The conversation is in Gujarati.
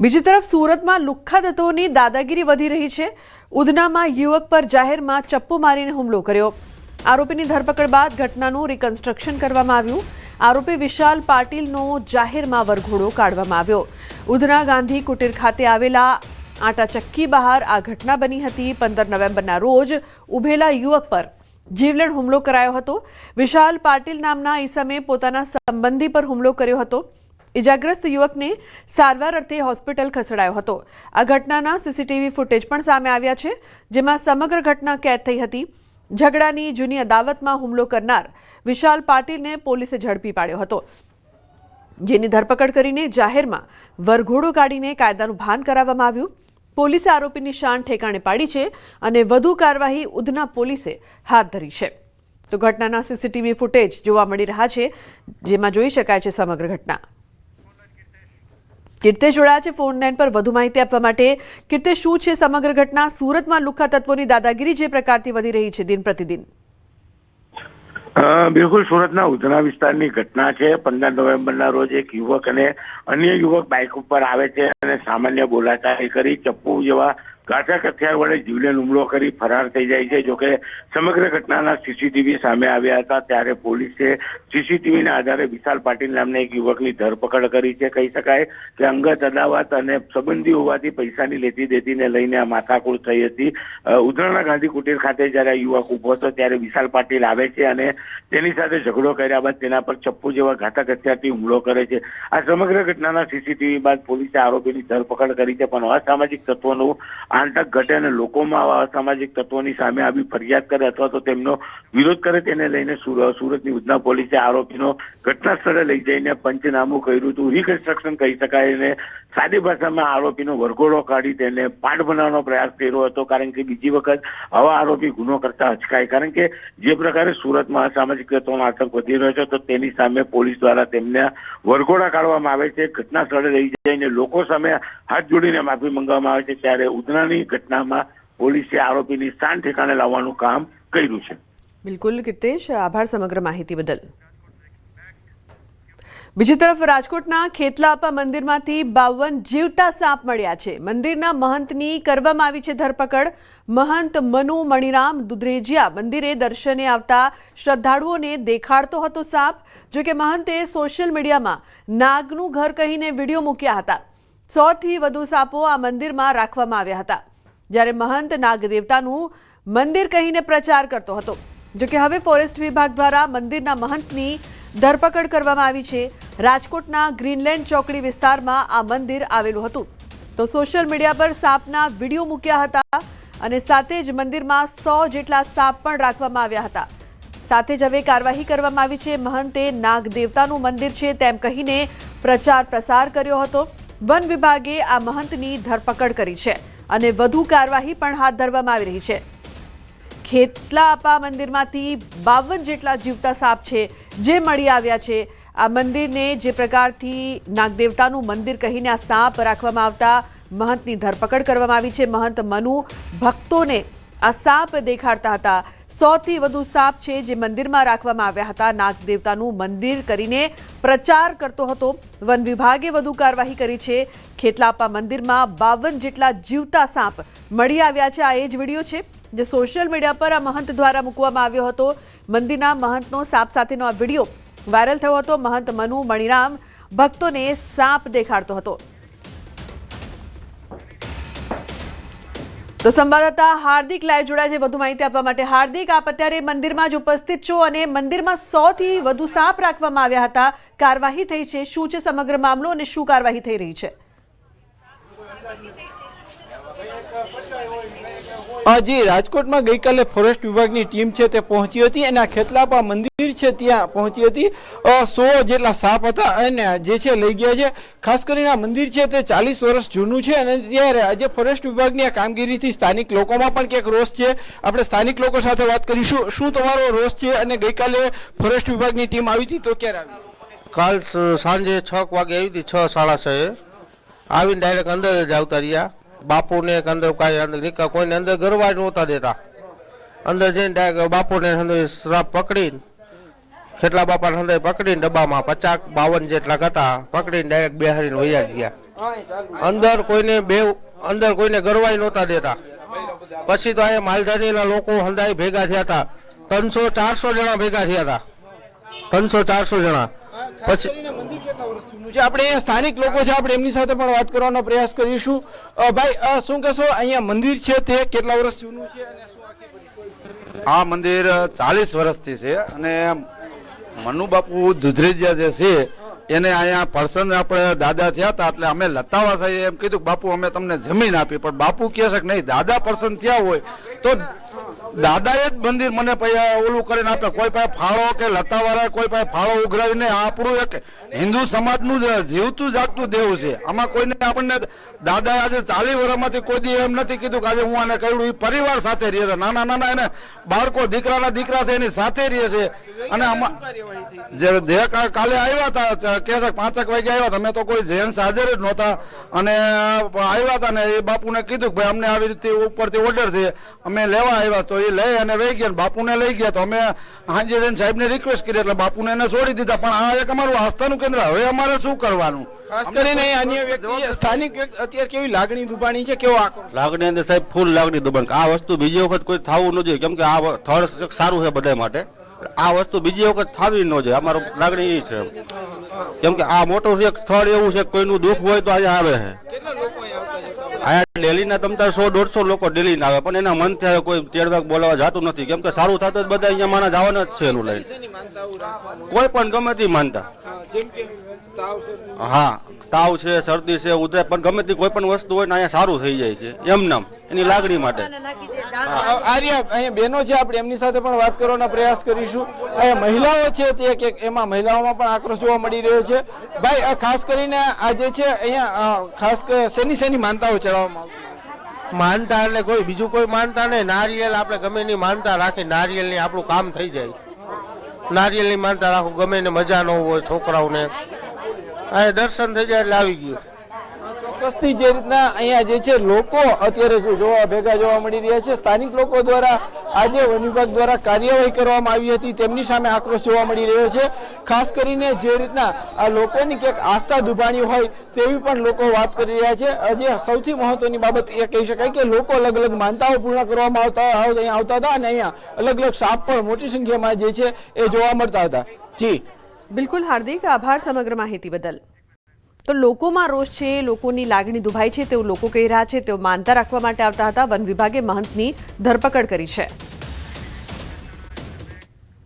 બીજી તરફ સુરતમાં લુખ્ખા તત્વોની દાદાગીરી વધી રહી છે. ઉધનામાં યુવક પર જાહેરમાં ચપ્પુ મારીને હુમલો કર્યો. આરોપીની ધરપકડ બાદ ઘટનાનું રિકન્સ્ટ્રક્શન કરવામાં આવ્યું. આરોપી વિશાલ પાટીલનો જાહેરમાં વરઘોડો કાઢવામાં આવ્યો. ઉધના ગાંધી કુટીર ખાતે આવેલા આટા ચક્કી બહાર આ ઘટના બની હતી પંદર નવેમ્બરના રોજ ઉભેલા યુવક પર જીવલેણ હુમલો કરાયો હતો. વિશાલ પાટીલ નામના ઈસમે પોતાના સંબંધી પર હુમલો કર્યો હતો. ઇજાગ્રસ્ત યુવકને સારવાર અર્થે હોસ્પિટલ ખસેડાયો હતો. આ ઘટનાના સીસીટીવી ફૂટેજ પણ સામે આવ્યા છે, જેમાં સમગ્ર ઘટના કેદ થઈ હતી. ઝઘડાની જૂની અદાવતમાં હુમલો કરનાર વિશાલ પાટીલને પોલીસે ઝડપી પાડ્યો હતો. જેની ધરપકડ કરીને જાહેરમાં વરઘોડો કાઢીને કાયદાનું ભાન કરાવવામાં આવ્યું. પોલીસે આરોપીની શાન ઠેકાણે પાડી છે અને વધુ કાર્યવાહી ઉધના પોલીસે હાથ ધરી છે. તો ઘટનાના સીસીટીવી ફૂટેજ જોવા મળી રહ્યા છે, જેમાં જોઈ શકાય છે સમગ્ર ઘટના. કીર્તે જોડાયા છે ફોન લાઈન પર વધુ માહિતી આપવા માટે. કીર્તે શું છે સમગ્ર ઘટના? સુરતમાં લુખ્ખા તત્વોની દાદાગીરી જે પ્રકારથી વધી રહી છે દિન પ્રતિદિન? બિલકુલ સુરતના ઉધના વિસ્તારની ઘટના છે. પંદર નવેમ્બરના રોજ એક યુવક અને અન્ય યુવક બાઇક ઉપર આવે છે અને સામાન્ય બોલાચાલી કરી ચપ્પુ જેવા ઘાતક હથિયાર વડે જીવલેણ હુમલો કરી ફરાર થઈ જાય છે. જોકે સમગ્ર ઘટનાના સીસીટીવી સામે આવ્યા હતા ત્યારે પોલીસે સીસીટીવીના આધારે વિશાલ પાટીલ નામના એક યુવકની ધરપકડ કરી છે. કહી શકાય કે અંગત અદાવત અને સંબંધી હોવાથી પૈસાની લેતી દેતીને લઈને આ માથાકૂટ થઈ હતી. અ, ગાંધી કુટીર ખાતે જ્યારે યુવક ઊભો હતો ત્યારે વિશાલ પાટીલ આવે છે અને તેની સાથે ઝઘડો કર્યા બાદ તેના પર ચપ્પુ જેવા ઘાતક હથિયારથી હુમલો કરે છે. આ સમગ્ર ઘટનાના સીસીટીવી બાદ પોલીસે આરોપીની ધરપકડ કરી છે પણ અસામાજિક તત્વોનું આંતક ઘટે અને લોકોમાં આવા અસામાજિક તત્વોની સામે આવી ફરિયાદ કરે અથવા તો તેમનો વિરોધ કરે તેને લઈને સુરતની ઉધના પોલીસે આરોપીનો ઘટના સ્થળે લઈ જઈને પંચનામું કર્યું હતું. રિકન્સ્ટ્રક્શન કહી શકાય અને સાદી ભાષામાં આરોપીનો વરઘોડો કાઢી તેને પાઠ બનાવવાનો પ્રયાસ કર્યો હતો. કારણ કે બીજી વખત આવા આરોપી ગુનો કરતા અચકાય. કારણ કે જે પ્રકારે સુરતમાં અસામાજિક તત્વોનો આતંક વધી રહ્યો છે, તો તેની સામે પોલીસ દ્વારા તેમને વરઘોડા કાઢવામાં આવે છે. ઘટના સ્થળે લઈ જઈને લોકો સામે હાથ જોડીને માફી મંગાવવામાં આવે છે. ત્યારે ઉધનાની ઘટનામાં પોલીસે આરોપીની સ્થાન ઠેકાણે લાવવાનું કામ કર્યું છે. બિલકુલ કીર્તેશ આભાર સમગ્ર માહિતી બદલ. બીજી તરફ રાજકોટના ખેતલાપા મંદિરમાંથી બાવન જીવતા સાપ મળ્યા છે. મંદિરના મહંતની કરવામાં આવી છે ધરપકડ. મહંત મનુ મણિરામ દુધરેજિયા મંદિરે દર્શને આવતા શ્રદ્ધાળુઓને દેખાડતો હતો સાપ જો કે મહંતે સોશિયલ મીડિયામાં નાગનું ઘર કહીને વીડિયો મૂક્યા હતા. સોથી વધુ સાપો આ મંદિરમાં રાખવામાં આવ્યા હતા. જ્યારે મહંત નાગદેવતાનું મંદિર કહીને પ્રચાર કરતો હતો. જોકે હવે ફોરેસ્ટ વિભાગ દ્વારા મંદિરના મહંતની ધરપકડ કરવામાં આવી છે. રાજકોટના ગ્રીનલેન્ડ ચોકડી વિસ્તારમાં આ મંદિર આવેલું હતું. તો સોશિયલ મીડિયા પર સાપના વીડિયો મૂક્યા હતા અને સાથે જ મંદિરમાં સો જેટલા સાપ પણ રાખવામાં આવ્યા હતા. સાથે જ હવે કાર્યવાહી કરવામાં આવી છે. મહંતે નાગદેવતાનું મંદિર છે તેમ કહીને પ્રચાર પ્રસાર કર્યો હતો. વન વિભાગે આ મહંતની ધરપકડ કરી છે અને વધુ કાર્યવાહી પણ હાથ ધરવામાં આવી રહી છે. ખેતલા આપા મંદિરમાંથી બાવન જેટલા જીવતા સાપ છે જે મળી આવ્યા છે. આ મંદિરને જે પ્રકારથી નાગદેવતાનું મંદિર કહીને આ સાપ રાખવામાં આવતા મહંતની ધરપકડ કરવામાં આવી છે. મહંત મનુ ભક્તોને આ સાપ દેખાડતા હતા. સોથી વધુ સાપ છે જે મંદિરમાં રાખવામાં આવ્યા હતા. નાગદેવતાનું મંદિર કરીને પ્રચાર કરતો હતો. વન વિભાગે વધુ કાર્યવાહી કરી છે. ખેતલાપા મંદિરમાં બાવન જેટલા જીવતા સાપ મળી આવ્યા છે. આ એ જ વીડિયો છે જે સોશિયલ મીડિયા પર આ મહંત દ્વારા મૂકવામાં આવ્યો હતો. મંદિરના મહંતનો સાપ સાથેનો આ વીડિયો વાયરલ થયો હતો. મહંત મનુ મણિરામ ભક્તોને સાપ દેખાડતો હતો. તો સંવાદદાતા હાર્દિક લાઈવ જોડાય છે. વધુ માહિતી આપવા માટે હાર્દિક, આપ અત્યારે મંદિરમાં જ ઉપસ્થિત છો અને મંદિરમાં સો થી વધુ સાપ રાખવામાં આવ્યા હતા. કાર્યવાહી થઈ છે. શું છે સમગ્ર મામલો અને શું કાર્યવાહી થઈ રહી છે? જી રાજકોટમાં ગઈકાલે ફોરેસ્ટ વિભાગની ટીમ છે તે પહોંચી હતી અને આ ખેતલાપા મંદિર છે ત્યાં પહોંચી હતી. સો જેટલા સાપ હતા અને જે છે લઈ ગયા છે. ખાસ કરીને આ મંદિર છે તે ચાલીસ વર્ષ જૂનું છે અને ત્યારે આજે ફોરેસ્ટ વિભાગની આ કામગીરીથી સ્થાનિક લોકોમાં પણ ક્યાંક રોષ છે. આપણે સ્થાનિક લોકો સાથે વાત કરીશું. શું તમારો રોષ છે અને ગઈકાલે ફોરેસ્ટ વિભાગની ટીમ આવી હતી તો ક્યારે આવી? કાલ સાંજે છ વાગે આવી હતી, છ સાડા છ આવીને ડાયરેક્ટ અંદર જ આવતા રહ્યા. બાપુને એક અંદર કાંઈ અંદર નીકળ કોઈને અંદર ગરવા જ નહોતા દેતા. અંદર જઈને ડાયરેક્ટ બાપુને અંદર શ્રાપ પકડીને કેટલા બાપાને અંદર પકડીને ડબ્બામાં પચાસ બાવન જેટલા હતા, પકડીને ડાયરેક્ટ બેહારીને વૈયા ગયા. અંદર કોઈને બે, અંદર કોઈને ગરવાઈ નહોતા દેતા. પછી તો અહીંયા માલધારીના લોકો હંધાઈ ભેગા થયા હતા. ત્રણસો ચારસો જણા ભેગા થયા હતા. ત્રણસો ચારસો જણા. પછી આપણે સ્થાનિક લોકો છે આપણે એમની સાથે પણ વાત કરવાનો પ્રયાસ કરીશું. ભાઈ શું કહેશો? અહીંયા મંદિર છે તે કેટલા વર્ષ જૂનું છે અને શું આખી આ મંદિર ચાલીસ વર્ષથી છે અને મનુબાપુ દુધરેજિયા જે છે એને અહીંયા પર્સન આપણે દાદા થયા હતા એટલે અમે લતાવા સાહેબ એમ કીધું કે બાપુ અમે તમને જમીન આપી. પણ બાપુ કહે છે કે નહીં દાદા પર્સન થયા હોય તો દાદાએ જ મંદિર મને ઓલું કરીને આપે. કોઈ પાસે ફાળો કે લતાવાળા કોઈ પાસે ફાળો ઉઘરાવીને આપણું એક હિન્દુ સમાજનું જ જીવતું જાગતું દેવું છે. આમાં કોઈને આપણને દાદા આજે ચાલી વર્ષમાંથી કોઈ દી એમ નથી કીધું કે આજે હું આને કહ્યું એ પરિવાર સાથે રહે છે. નાના નાના એને બાળકો, દીકરાના દીકરા છે, એની સાથે રહે છે. અને આમાં જે જે કાલે આવ્યા હતા કે છે, પાંચક વાગે આવ્યા હતા. અમે તો કોઈ જેન્ટ્સ હાજર જ નહોતા. અને આવ્યા હતા ને એ બાપુને કીધું કે ભાઈ, અમને આવી રીતે ઉપરથી ઓર્ડર છે. અમે લેવા આવ્યા તો એ લઈ અને વહી ગયા બાપુને લઈ ગયા તો અમે હાંજે જઈને સાહેબને રિક્વેસ્ટ કરી એટલે બાપુને એને છોડી દીધા. પણ આ એક અમારું આસ્થાનું કેન્દ્ર. હવે અમારે શું કરવાનું? ખાસ કરીને અન્ય વ્યક્તિ સ્થાનિક અત્યારે કેવી લાગણી દુબાણી છે કેવો લાગણી અંદર સાહેબ ફૂલ લાગણી દુબાણ આ વસ્તુ બીજી વખત કોઈ થવું ન જોઈએ કેમ કે આ થર્ડ સારું છે બધા માટે. આ વસ્તુ બીજી વખત થવી ન જોઈએ. અમારું લાગણી એ છે. કેમ કે આ મોટું એક સ્થળ એવું છે કોઈનું દુઃખ હોય તો અહીંયા આવે છે. કેટલા લોકો અહીંયા ડેલીના તમતાર સો દોઢસો લોકો ડેલી આવે પણ એના મન થાય કોઈ તેડવાક બોલાવા જતું નથી. કેમ કે સારું થતું બધા અહીંયા માણસ જવાના જ છે એનું લઈને. કોઈ પણ ગમે તે માનતા. હા, તાવ છે શરદી છે ઉધરે પણ ગમે તે કોઈ પણ વસ્તુ હોય ને અહીંયા સારું થઈ જાય છે એમ નામ એની લાગણી માટે. આર્યા અહીંયા બહેનો છે આપણે એમની સાથે પણ વાત કરવાનો પ્રયાસ કરીશું. અહીંયા મહિલાઓ છે તે એક એક એમાં મહિલાઓમાં પણ આક્રોશ જોવા મળી રહ્યો છે. ભાઈ આ ખાસ કરીને આ જે છે અહીંયા ખાસ શેની શેની માનતાઓ ચડાવવામાં આવતી? માનતા એટલે કોઈ બીજું કોઈ માનતા નહીં. નારિયેલ આપણે ગમે એની માનતા રાખી નારિયેલની આપણું કામ થઈ જાય. નારિયેલની માનતા રાખું ગમે ને મજા ન હોય છોકરાઓને. આ દર્શન થઈ જાય એટલે આવી ગયું ચોક્કસથી જે રીતના અહીંયા જે છે, લોકો અત્યારે જો જોવા ભેગા જોવા મળી રહ્યા છે, સ્થાનિક લોકો દ્વારા આજે વન વિભાગ દ્વારા કાર્યવાહી કરવામાં આવી હતી, તેમની સામે આક્રોશ જોવા મળી રહ્યો છે. ખાસ કરીને જે રીતના આ લોકોની ક્યાંક આસ્થા દુભાણી હોય તેવી પણ લોકો વાત કરી રહ્યા છે. આજે સૌથી મહત્વની બાબત એ કહી શકાય કે લોકો અલગ અલગ માનતાઓ પૂર્ણ કરવામાં આવતા આવ- અહીંયા આવતા હતા અને અહીંયા અલગ અલગ સાપ પણ મોટી સંખ્યામાં જે છે એ જોવા મળતા હતા. જી. બિલકુલ હાર્દિક, આભાર સમગ્ર માહિતી બદલ. તો લોકોમાં રોષ છે, લોકોની લાગણી દુભાઈ છે તેવું લોકો કહી રહ્યા છે, તેઓ માનતા રાખવા માટે આવતા હતા. વન વિભાગે મહંતની ધરપકડ કરી છે.